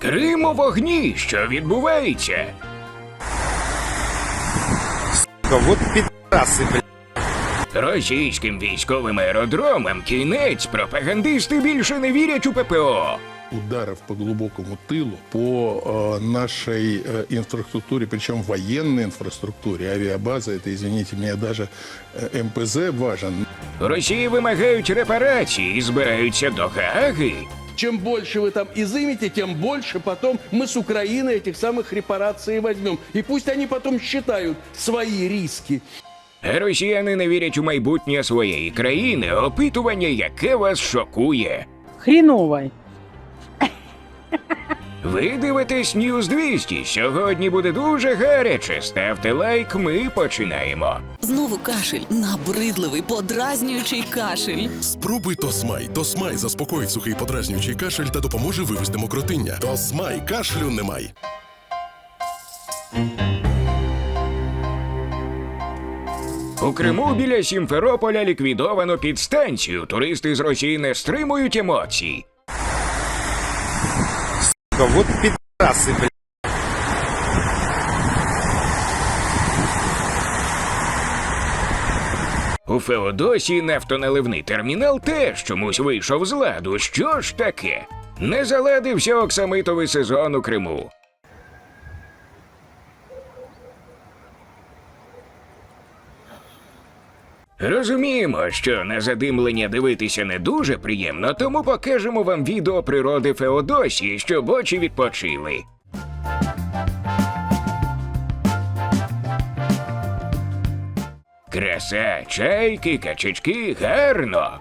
Крим у вогні, що відбувається? Вот пидорасы, блядь. Російським військовим аеродромам кінець пропагандисти більше не вірять у ППО. ударов по глубокому тылу, по э, нашей э, инфраструктуре, причем военной инфраструктуре, авиабаза, это, извините меня, даже э, МПЗ важен. У Росії вимагають репарації і збираються до Гааги. Чем больше вы там изымете, тем больше потом мы с Украины этих самых репараций возьмем. И пусть они потом считают свои риски. А Росіяни не вірять у майбутнє своєї країни, опитування, яке вас шокує. Хріновай. Ви дивитесь News 200. Сьогодні буде дуже гаряче. Ставте лайк, ми починаємо. Знову кашель, набридливий, подразнюючий кашель. Спробуй Тосмай. Тосмай заспокоїть сухий подразнюючий кашель та допоможе вивести мокротиння. Тосмай кашлю немає. У Криму біля Сімферополя ліквідовано підстанцію. Туристи з Росії не стримують емоцій. Вот пидорасы, блядь. У Феодосії нафтоналивний термінал теж чомусь вийшов з ладу. Що ж таке? Не заладився оксамитовий сезон у Криму. Розуміємо, що на задимлення дивитися не дуже приємно, тому покажемо вам відео природи Феодосії, щоб очі відпочили. Краса, чайки, качечки, гарно.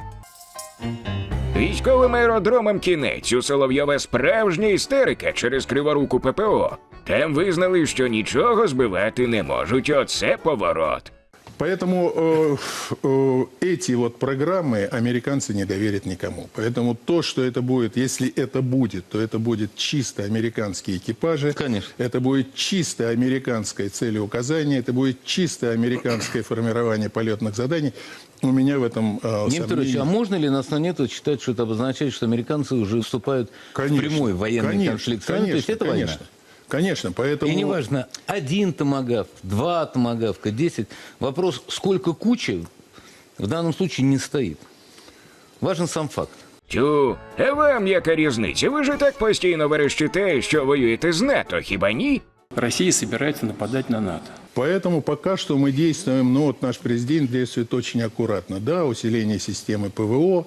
Військовим аеродромам кінець у Соловйова справжня істерика через криворуку ППО. Там визнали, що нічого збивати не можуть. Оце поворот. Поэтому э, э, эти вот программы американцы не доверят никому. Поэтому то, что это будет, если это будет, то это будет чисто американские экипажи. Конечно. Это будет чисто американское целеуказание, это будет чисто американское формирование полетных заданий. У меня в этом э, сомнений- а можно ли на основе этого считать, что это обозначает, что американцы уже вступают Конечно, в прямой военный конечно, конфликт? нами? То есть Конечно, это конечно. война. Конечно, поэтому... И неважно, один томогавк, два томогавка, десять. Вопрос, сколько кучи, в данном случае не стоит. Важен сам факт. Тю, а вам яка різниця? Ви ж і так постійно верещите, що воюєте з НАТО, хіба ні? Россия собирается нападать на НАТО. Поэтому пока что мы действуем, ну вот наш президент действует очень аккуратно. Да, усиление системы ПВО, э,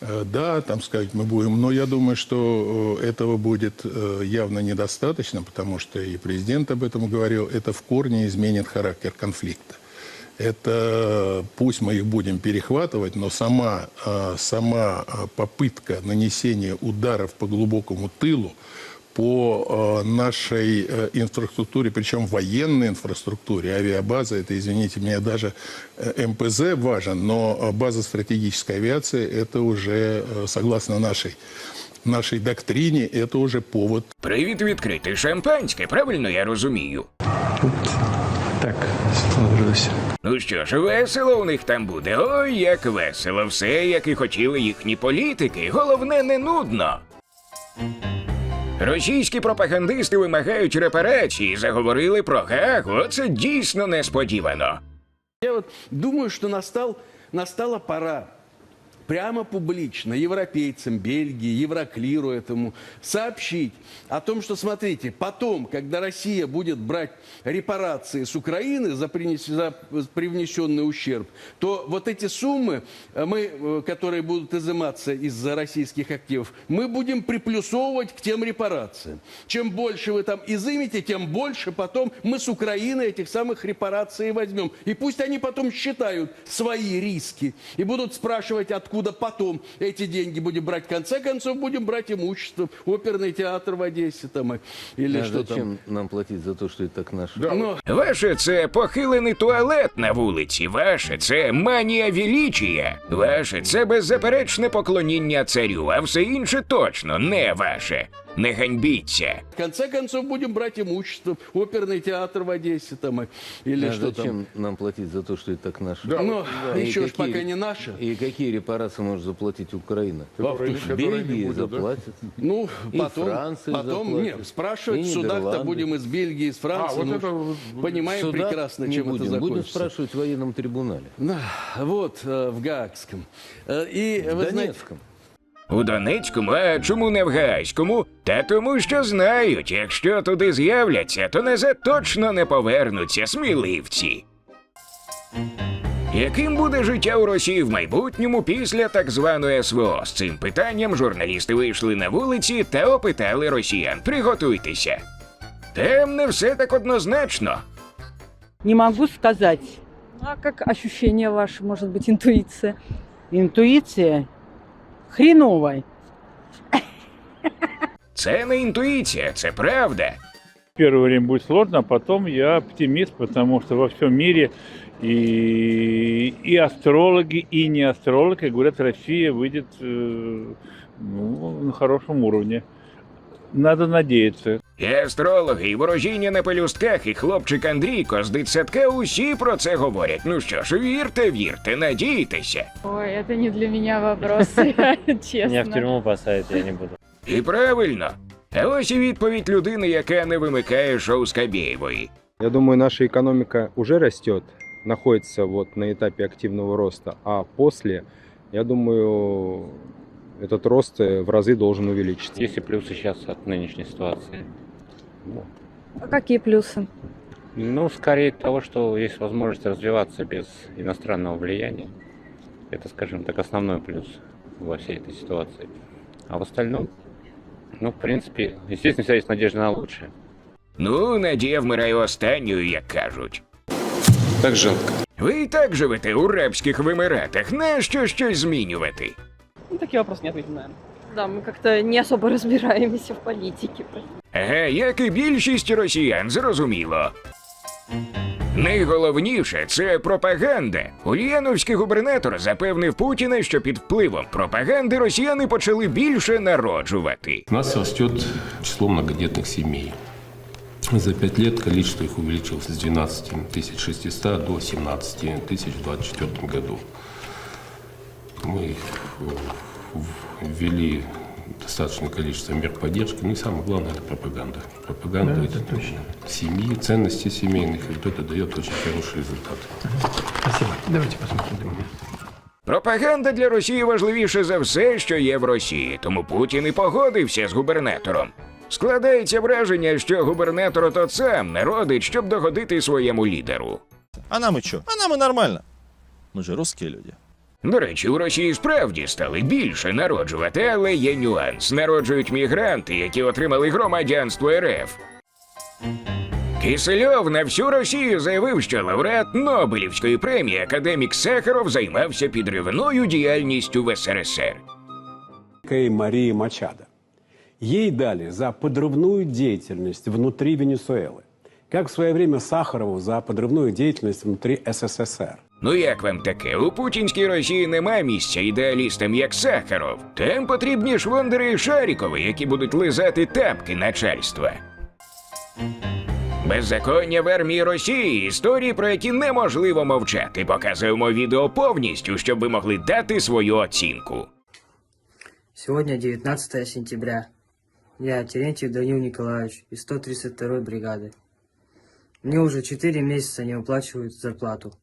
да, там сказать мы будем, но я думаю, что э, этого будет э, явно недостаточно, потому что и президент об этом говорил, это в корне изменит характер конфликта. Это пусть мы их будем перехватывать, но сама, э, сама э, попытка нанесения ударов по глубокому тылу, по э, нашей э, инфраструктуре, причем военной инфраструктуре, авиабаза, это, извините меня, даже э, МПЗ важен, но э, база стратегической авиации, это уже, э, согласно нашей, нашей доктрине, это уже повод Привід відкрити шампанське, правильно я розумію. Так, сложилось. Ну що ж, весело у них там буде. Ой, як весело, все, як і хотіли їхні політики. Головне, не нудно. Російські пропагандисти вимагають репарації, заговорили про Гаагу. Це дійсно несподівано. Я от думаю, що настав настала пора прямо публично европейцам, Бельгии, Евроклиру этому сообщить о том, что, смотрите, потом, когда Россия будет брать репарации с Украины за, принес- за привнесенный ущерб, то вот эти суммы, э, мы, э, которые будут изыматься из российских активов, мы будем приплюсовывать к тем репарациям. Чем больше вы там изымете, тем больше потом мы с Украины этих самых репараций возьмем. И пусть они потом считают свои риски и будут спрашивать, откуда потом эти деньги будем брать. В конце концов, будем брать имущество. Оперный театр в Одессе там, э, или А что там. зачем нам платить за то, что это так наше? Ну, Ваше це похилений туалет на вулиці. Ваше це манія величія. Ваше це беззаперечне поклоніння царю, а все інше точно не ваше. Не ганьбіться. В конце концов, будем брать имущество. Оперный театр в Одессе там, и- или А что зачем там. нам платить за то, что и так наше? Ну, И еще ж пока не наше. И какие репарации может заплатить Украина? Бельгии будет, да? заплатит. Ну, И потом, Франция потом заплатит, нет, спрашивать в судах-то будем из Бельгии, из Франции. вот ну, это понимаем Суда прекрасно, чем будем. это Будем закончится. спрашивать в военном трибунале. Да, вот, э, в Гаагском. Э, И, В вы знаете, Донецком. У Донецькому, а чому не в Гаазькому? Та тому, що знають, якщо туди з'являться, то назад точно не повернуться сміливці. Яким буде життя у Росії в майбутньому після так званої СВО? З цим питанням журналісти вийшли на вулиці та опитали росіян. Приготуйтеся. Там не все так однозначно. Не могу сказать. А как ощущение ваше, может быть, интуиция? Интуиция хреновая. Це не інтуїція, це правда. Первое время будет сложно, а потом я оптимист, потому что во всем мире и, и астрологи, и не астрологи говорят, Россия выйдет э, ну, на хорошем уровне. Надо надеяться. І астрологи, і ворожіння на пелюстках, і хлопчик Андрійко з дитсадка усі про це говорять. Ну що ж, вірте, вірте, надійтеся. Ой, это не для меня вопрос, честно. посадят, я не буду. І правильно. А ось і відповідь людини, яка не вимикає шоу Скабєєвої. Я думаю, наша экономика уже растет, находится вот на этапе активного роста, а после, я думаю, этот рост э, в разы должен увеличиться. Есть и плюсы сейчас от нынешней ситуации. А какие плюсы? Ну, скорее того, что есть возможность развиваться без иностранного влияния. Это, скажем так, основной плюс во всей этой ситуации. А в остальном, ну, в принципе, естественно, вся есть надежда на лучшее. Ну, надія вмирає останньою, як кажуть. Так жалко. Ви і так живете у рабських вимиратах, нащо щось змінювати? Ну, такие вопросы не ответим, наверное. Да, мы как-то не особо разбираемся в политике. Ага, як і більшість росіян, зрозуміло. Найголовніше це пропаганда. Ульяновський губернатор запевнив Путіна, що під впливом пропаганди росіяни почали більше народжувати. У нас растет число многодетных семей. За пять лет количество их увеличилось с 12 600 до 17 тысяч в 2024 году. Мы э, в- ввели достаточное количество мер поддержки. Ну и самое главное – это пропаганда. Пропаганда это, точно. семьи, ценности семейных. И вот это дает очень хороший результат. Пропаганда для Росії важливіше за все, що є в Росії, тому Путін і погодився з губернатором. Складається враження, що губернатор тот сам не родить, щоб догодити своєму лідеру. А нам и чё? А нам и нормально. Мы же русские люди. До речі, у Росії справді стали більше народжувати, але є нюанс. Народжують мігранти, які отримали громадянство РФ. Кисельов на всю Росію заявив, що лауреат Нобелівської премії академік Сахаров займався підривною діяльністю в СРСР. Марии Мачадо. Ей дали за подрывную деятельность внутри Венесуэлы, как в свое время Сахарову за подрывную деятельность внутри СССР. Ну як вам таке? У путінській Росії нема місця ідеалістам, як Сахаров. Там потрібні швондери і Шарікови, які будуть лизати тапки начальства. Беззаконня в армії Росії історії, про які неможливо мовчати. Показуємо відео повністю, щоб ви могли дати свою оцінку. Сегодня 19 сентября. Я Терентьев Данил Николаевич из 132-й бригады. Мне уже 4 месяца не выплачивают зарплату.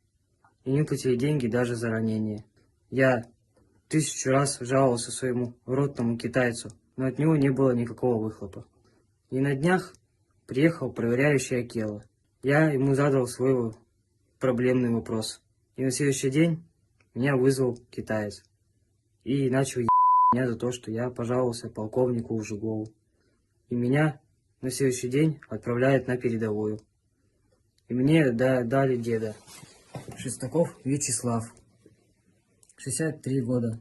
И не платили деньги даже за ранение. Я тысячу раз жаловался своему ротному китайцу, но от него не было никакого выхлопа. И на днях приехал проверяющий Акела. Я ему задал свой проблемный вопрос. И на следующий день меня вызвал китаец. И начал меня за то, что я пожаловался полковнику Ужигову. И меня на следующий день отправляют на передовую. И мне да- дали деда. Шестаков Вячеслав. 63 года.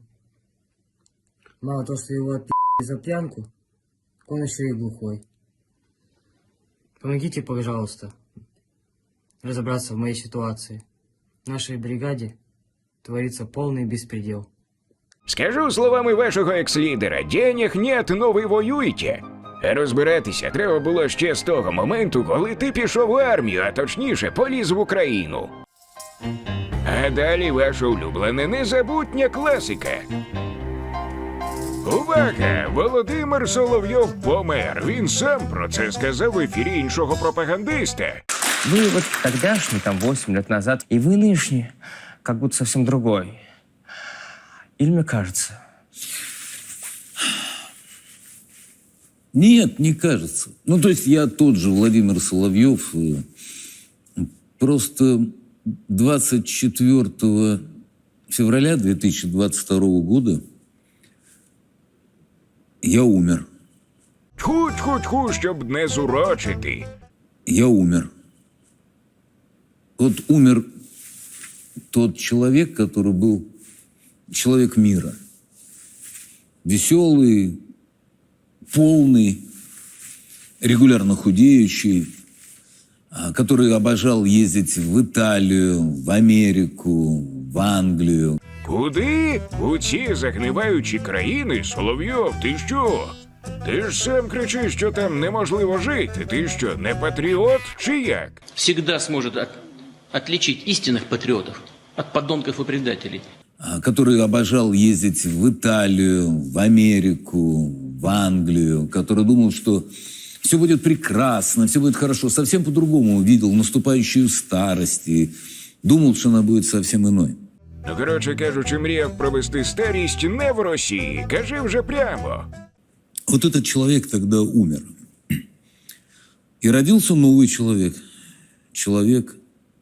Мало того, что его отпи***ли за пьянку, он еще и глухой. Помогите, пожалуйста, разобраться в моей ситуации. В нашей бригаде творится полный беспредел. Скажу словами вашого екс-лідера: денег нет, но ви воюєте. А розбиратися треба було ще з того моменту, коли ти пішов в армію, а точніше поліз в Україну. А далі ваша улюблена незабутня класика. Увага! Володимир Соловйов помер. Він сам про це сказав в ефірі іншого пропагандиста. Вы вот тогдашний, там, 8 лет назад, и вы нынешний, как будто совсем другой. Или мне кажется? Нет, не кажется. Ну, то есть я тот же Владимир Соловьев. э, Просто 24 февраля 2022 года я умер. Тьху-тьху-тьху, щоб не зурочити. Я умер. Вот умер тот человек, который был человек мира. Веселый, полный, регулярно худеющий, который обожал ездить в Италию, в Америку, в Англию. Куди? У ці загниваючі країни, Соловйов, ти що? Ти ж сам кричиш, що там неможливо жити. Ти що, не патріот чи як? всегда сможет от- отличить истинных патриотов от подонков и предателей. а, который обожал ездить в Италию, в Америку, в Англию, который думал, что все будет прекрасно, все будет хорошо, совсем по-другому видел наступающую старость и думал, что она будет совсем иной. Ну, коротше кажучи, мріяв провести старість не в Росії. Кажи вже прямо. Вот этот человек тогда умер. И родился новый человек. Человек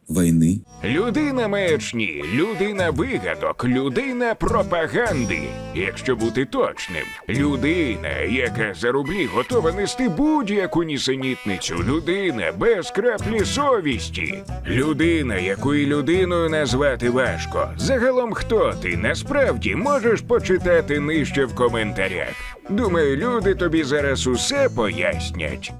войны. Людина маячні, людина вигадок, людина пропаганди. Якщо бути точним, людина, яка за рублі готова нести будь-яку нісенітницю, людина без краплі совісті, людина, яку і людиною назвати важко. Загалом, хто ти насправді можеш почитати нижче в коментарях. Думаю, люди тобі зараз усе пояснять.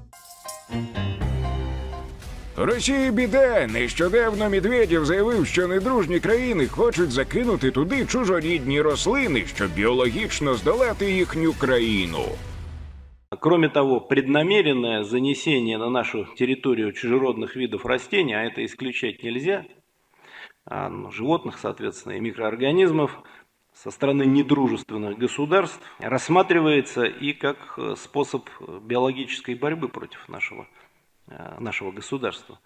У Росії біда. Нещодавно Медведєв заявив, що недружні країни хочуть закинути туди чужорідні рослини, щоб біологічно здолати їхню країну. Кроме того, преднамеренное занесение на нашу территорию чужеродных видов растений, а это исключать нельзя, а, ну, животных, соответственно, и микроорганизмов со стороны недружественных государств, рассматривается и как э, способ биологической борьбы против нашего, э, нашего государства.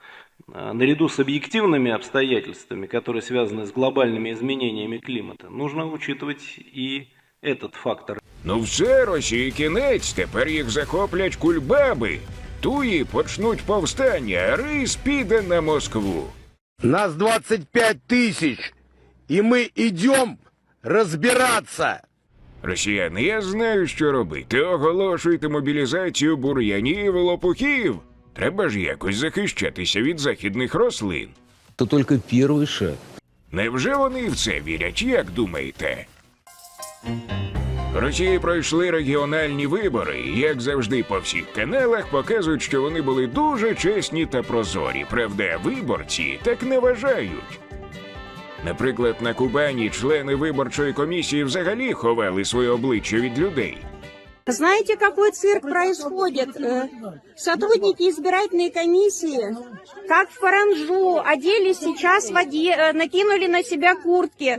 А, Наряду с объективными обстоятельствами, которые связаны с глобальными изменениями климата, нужно учитывать и этот фактор. Ну все, Росії кінець, тепер їх захоплять кульбаби. Туї почнуть повстання, а рис піде на Москву. Нас 25 тысяч, и мы идем разбираться. Росіяни, я знаю, що робити. Оголошуйте мобілізацію бур'янів і лопухів. Треба ж якось захищатися від західних рослин. Это только первый шаг. Невже вони в це вірять, як думаєте? В Росії пройшли регіональні вибори, і, як завжди по всіх каналах показують, що вони були дуже чесні та прозорі. Правда, виборці так не вважають. Наприклад, на Кубані члени виборчої комісії взагалі ховали своє обличчя від людей. Знаете, какой цирк происходит? Э, Сотрудники избирательной комиссии, как в паранжу, оделись сейчас в оде- э, накинули на себя куртки.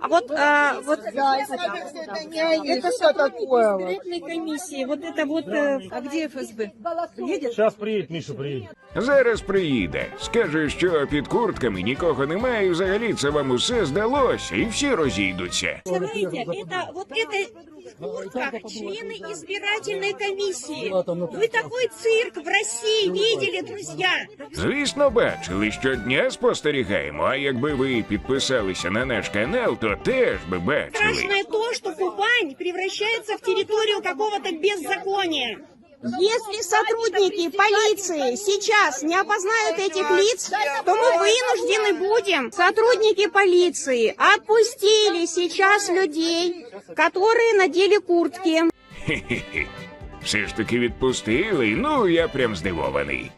А вот, а, вот это что такое? Избирательной комиссии, вот это вот, э, а где ФСБ? Едет? Сейчас приедет, Миша приедет. Зараз приїде, скаже, що під куртками нікого немає, і взагалі це вам усе здалося, і всі розійдуться. Знаете, это вот это вот как члены избирательной комиссии. Вы такой цирк в России видели, друзья? Звісно, бачили, щодня спостерігаємо. А якби ви підписалися на наш канал, то теж би бачили. Страшное то, что Кубань превращается в территорию какого-то беззакония. Если сотрудники полиции сейчас не опознают этих лиц, то мы вынуждены будем. Сотрудники полиции отпустили сейчас людей, которые надели куртки. Хе-хе-хе. Все ж таки відпустили, ну я прям здивований.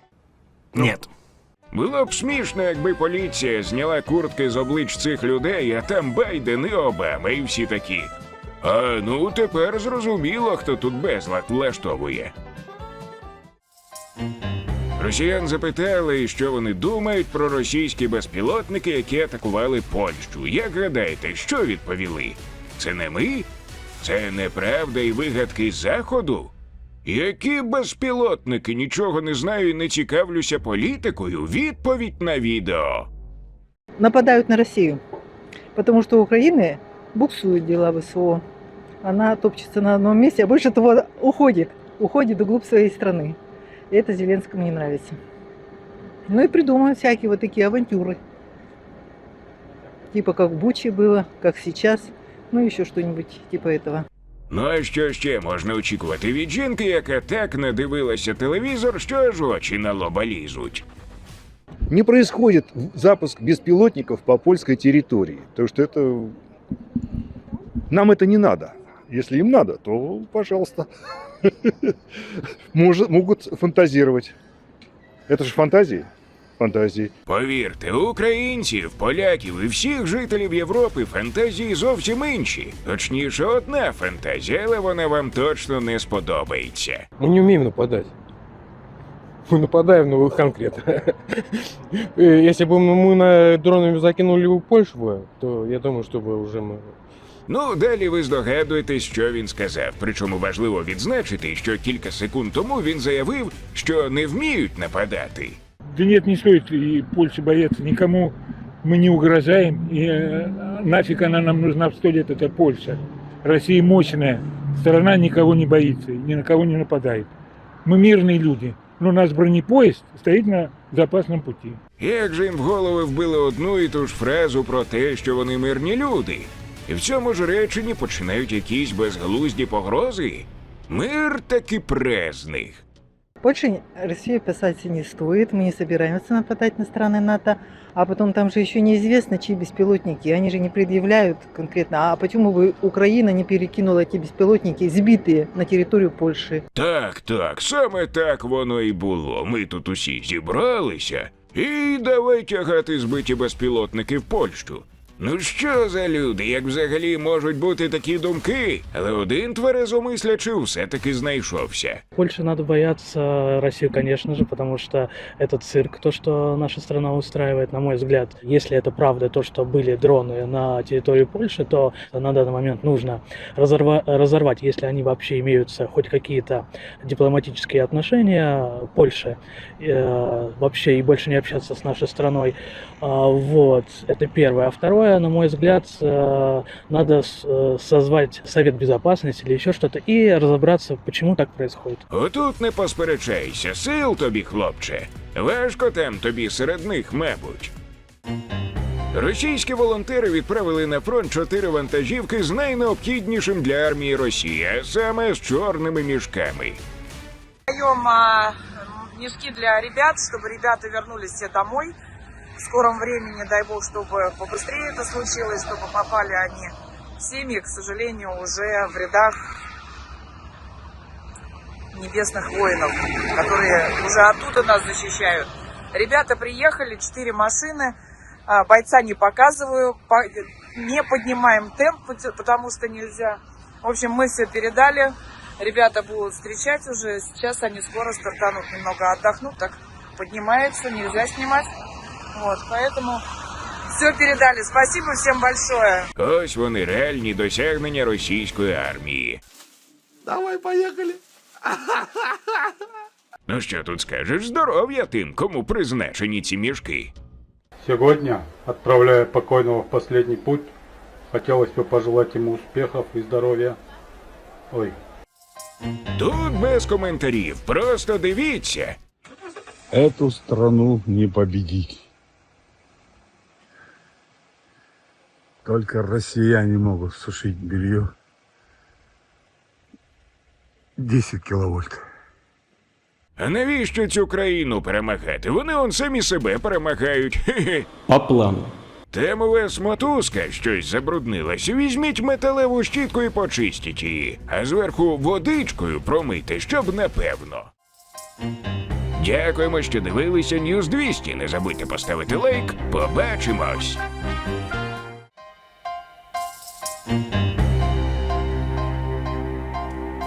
Нет. Було б смішно, якби поліція зняла куртки з облич цих людей, а там Байден і Обама, і всі такі. А ну тепер зрозуміло, хто тут безлад влаштовує. Росіян запитали, що вони думають про російські безпілотники, які атакували Польщу. Як гадаєте, що відповіли? Це не ми? Це неправда і вигадки Заходу? Які безпілотники нічого не знаю і не цікавлюся політикою? Відповідь на відео. нападают на Россию. Потому что у Украины буксуют дела ВСО. Она топчется на одном месте, а больше того уходит. Уходит вглубь своей страны. И это Зеленскому не нравится. Ну и придумывают всякие вот такие авантюры. Типа как в Буче было, как сейчас. Ну еще что-нибудь типа этого. Ну а що ще можна очікувати від жінки, яка так надивилася телевізор, що аж очі на лоба лізуть? не происходит запуск беспилотников по польской территории. Потому что это... Нам это не надо. Если им надо, то пожалуйста. Может, могут фантазировать. Это же фантазии. Фантазии. Повірте, у українців, поляків і всіх жителів Європи фантазії зовсім інші. Точніше, одна фантазія, але вона вам точно не сподобається. Мы не умеем нападать. Мы нападаем, но конкретно. Э, Если бы мы на дронами закинули бы Польшу, бы, то я думаю, что бы уже мы... Ну, далі ви здогадуєтесь, що він сказав. Причому важливо відзначити, що кілька секунд тому він заявив, що не вміють нападати. Да нет, не стоит и Польши бояться никому. Мы не угрожаем. И э, нафиг она нам нужна в сто лет, это Польша. Россия мощная. Страна никого не боится, и ни на кого не нападает. Мы мирные люди. Но у нас бронепоезд стоит на запасном пути. Як же їм в голови вбили одну і ту ж фразу про те, що вони мирні люди? І в цьому ж реченні починають якісь безглузді погрози? Мир таки презних. Больше Россию писать не стоит, мы не собираемся нападать на страны НАТО, а потом там же еще неизвестно, чьи беспилотники, они же не предъявляют конкретно, а почему бы Украина не перекинула эти беспилотники, сбитые на территорию Польши? Так, так, саме так воно і було. Ми тут усі зібралися. І давай тягати збиті безпілотники в Польщу. Ну що за люди, як взагалі можуть бути такі думки? Але один тверезомислячий все-таки знайшовся. Польше надо бояться Россию, конечно же, потому что это цирк, то, что наша страна устраивает, на мой взгляд. Если это правда, то, что были дроны на территории Польши, то на данный момент нужно разорва- разорвать, если они вообще имеются, хоть какие-то дипломатические отношения Польши, э, вообще и больше не общаться с нашей страной. А, Вот, это первое. А второе, на мой взгляд, э, надо с- э, созвать Совет Безопасности или еще что-то и разобраться, почему так происходит. Отут не посперечайся, сил тобі, хлопче. Важко там тобі серед них, мабуть. Російські волонтери відправили на фронт чотири вантажівки з найнеобхіднішим для армії Росії, а саме з чорними мішками. Даем а, мешки для ребят, чтобы ребята вернулись все домой. В скором времени, дай бог, чтобы побыстрее это случилось, чтобы попали они в семьи, к сожалению, уже в рядах небесных воинов, которые уже оттуда нас защищают. Ребята приехали, четыре машины, а, бойца не показываю, по- не поднимаем темп, пот- потому что нельзя. В общем, мы все передали, ребята будут встречать уже, сейчас они скоро стартанут, немного отдохнут, так поднимается, нельзя снимать. Вот, поэтому все передали. Спасибо всем большое. Ось вони реальні досягнення російської армії. Давай, поехали. Ну що тут скажеш, здоров'я тим, кому призначені ці мішки. Сегодня, отправляя покойного в последний путь, хотелось бы пожелать ему успехов и здоровья. Ой, Тут без коментарів, просто дивіться. Эту страну не победить. Только россияне могут сушить белье. 10 киловольт. А навіщо цю країну перемагати? Вони он самі себе перемагають. Хе-хе. По плану. Там у вас мотузка щось забруднилась. Візьміть металеву щітку і почистіть її, а зверху водичкою промийте, щоб напевно. Дякуємо, що дивилися News 200. Не забудьте поставити лайк. Побачимось!